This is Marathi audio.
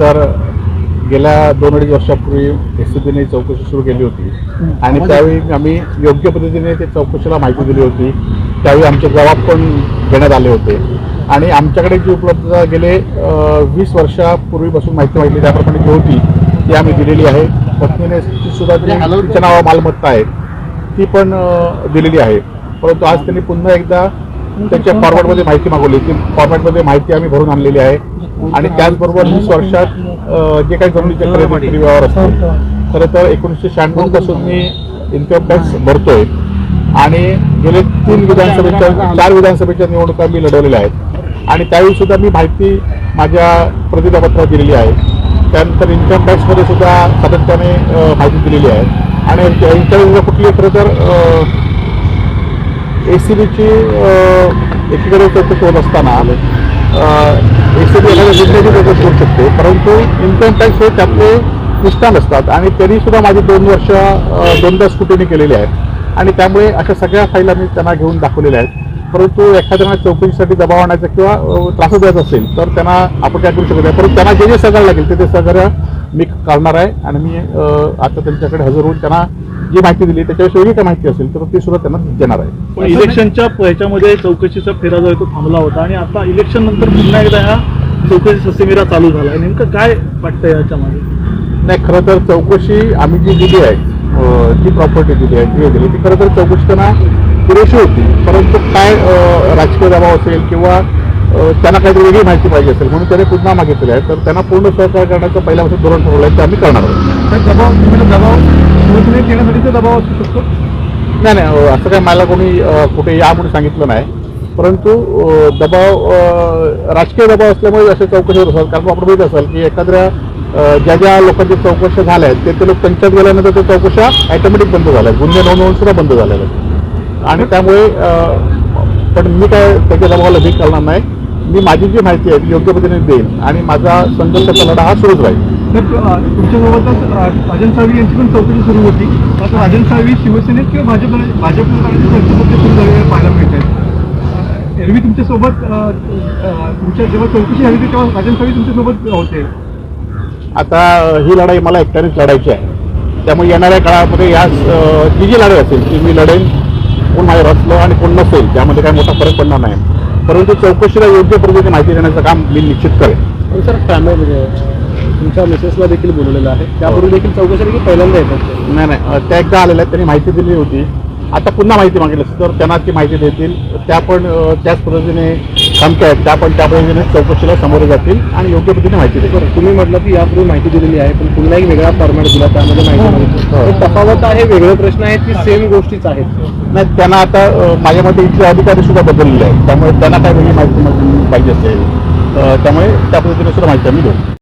तर गेल्या दोन अडीच वर्षापूर्वी एस सी चौकशी सुरू केली होती. आणि त्यावेळी आम्ही योग्य पद्धतीने ते चौकशीला माहिती दिली होती. त्यावेळी आमचे जबाब पण घेण्यात आले होते. आणि आमच्याकडे जी उपलब्धता गेले वीस वर्षापूर्वीपासून माहिती मागितली त्याप्रमाणे जी होती ती आम्ही दिलेली आहे. पत्नीने सुद्धा जी तिच्या नावा मालमत्ता आहे. ती पण दिलेली आहे. परंतु आज त्यांनी पुन्हा एकदा त्याच्या फॉर्मॅटमध्ये माहिती मागवली. ती फॉर्मॅटमध्ये माहिती आम्ही भरून आणलेली आहे. आणि त्याचबरोबर वीस वर्षात जे काही जमिनीचे खरेदी व्यवहार असतात खरं तर एकोणीसशे शहाण्णवपासून मी इन्कम टॅक्स भरतोय. आणि गेले तीन विधानसभेच्या चार विधानसभेच्या निवडणुका मी लढवलेल्या आहेत. आणि त्यावेळी सुद्धा मी माहिती माझ्या प्रतिज्ञापत्रात दिलेली आहे. त्यानंतर इन्कम टॅक्समध्ये सुद्धा सातत्याने माहिती दिलेली आहे. आणि यांच्यावर कुठली खरं तर ए सी बीची एकीकडे चौकशी होत असताना ए सी बी निर्णयाची चौकशी होऊ शकते. परंतु इन्कम टॅक्स हे त्यातले निष्ठान असतात आणि त्यांनी सुद्धा माझी दोन वर्ष दोनदा स्कुटीने केलेली आहेत आणि त्यामुळे अशा सगळ्या फाईल आम्ही त्यांना घेऊन दाखवलेल्या आहेत. परंतु एखाद्याला चौकशीसाठी दबाव आणायचा किंवा त्रास द्यायचा असेल तर त्यांना आपण काय करू शकत नाही. परंतु त्यांना जे जे सहकार्य लागेल ते ते सहकार्य मी करणार आहे. आणि मी आता त्यांच्याकडे हजर होऊन त्यांना जी माहिती दिली त्याच्याविषयी काय माहिती असेल तर ती सुद्धा त्यांना देणार आहे. पण इलेक्शनच्या ह्याच्यामध्ये चौकशीचा फेरा जो आहे तो थांबला होता आणि आता इलेक्शन नंतर पुन्हा एकदा ह्या चौकशी ससेमिरा चालू झाला आहे. नेमकं काय वाटतं याच्यामध्ये? नाही खरं तर चौकशी आम्ही जी दिली आहे जी प्रॉपर्टी दिली आहे जी दिली ती खरं तर चौकशी त्यांना पुरेशी होती. परंतु काय राजकीय दबाव असेल किंवा त्यांना काहीतरी वेगळी माहिती पाहिजे असेल म्हणून त्याने पुन्हा मागितलेलं आहे. तर त्यांना पूर्ण सहकार्य करण्याचं पहिल्यापासून धोरण ठरवलं आहे ते आम्ही करणार आहोत. दबाव दबाव शिवसेनेत येण्यासाठीचा दबाव असू शकतो? नाही नाही असं काय मला कोणी कुठे या म्हणून सांगितलं नाही. परंतु दबाव राजकीय दबाव असल्यामुळे असे चौकशी होत असतात कारण आपण बघित असाल की एखाद्या ज्या ज्या लोकांच्या चौकशा झाल्या आहेत ते ते लोक त्यांच्यात गेल्यानंतर त्या चौकशा ॲटोमॅटिक बंद झाल्या. गुन्हे नोंदवून सुद्धा बंद झालेल्या आहेत. आणि त्यामुळे पण मी काय त्याच्या दबावाला भीक करणार नाही. मी माझी जी माहिती आहे ती योग्य पद्धतीने देईन. आणि माझा संघर्षाचा लढा हा सुरूच राहील. तर तुमच्यासोबतच राजन साळवी यांची पण चौकशी सुरू होती. आता राजन साळवी शिवसेनेत किंवा भाजप भाजप चर्चेमध्ये सुरू झालेल्या पाहायला मिळत आहेत. एरवी तुमच्यासोबत तुमच्या जेव्हा चौकशी झाली होती तेव्हा राजन साळवी तुमच्यासोबत होते. आता ही लढाई मला एकट्यानेच लढायची आहे. त्यामुळे येणाऱ्या काळामध्ये या अ, जी लढाई असेल ती मी लढेन कोण माझ्यावर असलं आणि कोण नसेल त्यामध्ये काही मोठा फरक पडणार नाही. परंतु चौकशीला योग्य पद्धतीने माहिती देण्याचं काम मी निश्चित करेन. सर फॅमिली तुमच्या मिसेसला देखील बोलवलेलं आहे. त्यापूर्वी देखील चौकशी पहिल्यांदा येतात नाही नाही त्या एकदा आलेल्या आहेत त्यांनी माहिती दिली होती. आता पुन्हा माहिती मागितली तर त्यांना ती माहिती देतील. त्या पण त्याच पद्धतीने खमक्या आहेत. त्या पण त्या पद्धतीने चौकशीला सामोरे जातील आणि योग्य पद्धतीने माहिती देतील. बरं तुम्ही म्हटलं की यापूर्वी माहिती दिलेली आहे पण पुन्हा एक वेगळा फॉर्मॅट दिला त्यामध्ये माहिती हो. तफावत आहे वेगळे प्रश्न आहेत की सेम गोष्टीच आहेत? नाही त्यांना आता माझ्या मते इथले अधिकारी सुद्धा बदललेले आहेत. त्यामुळे त्यांना काय वेगळी माहिती पाहिजे असेल त्यामुळे त्या पद्धतीने सुद्धा माहिती आम्ही देऊ.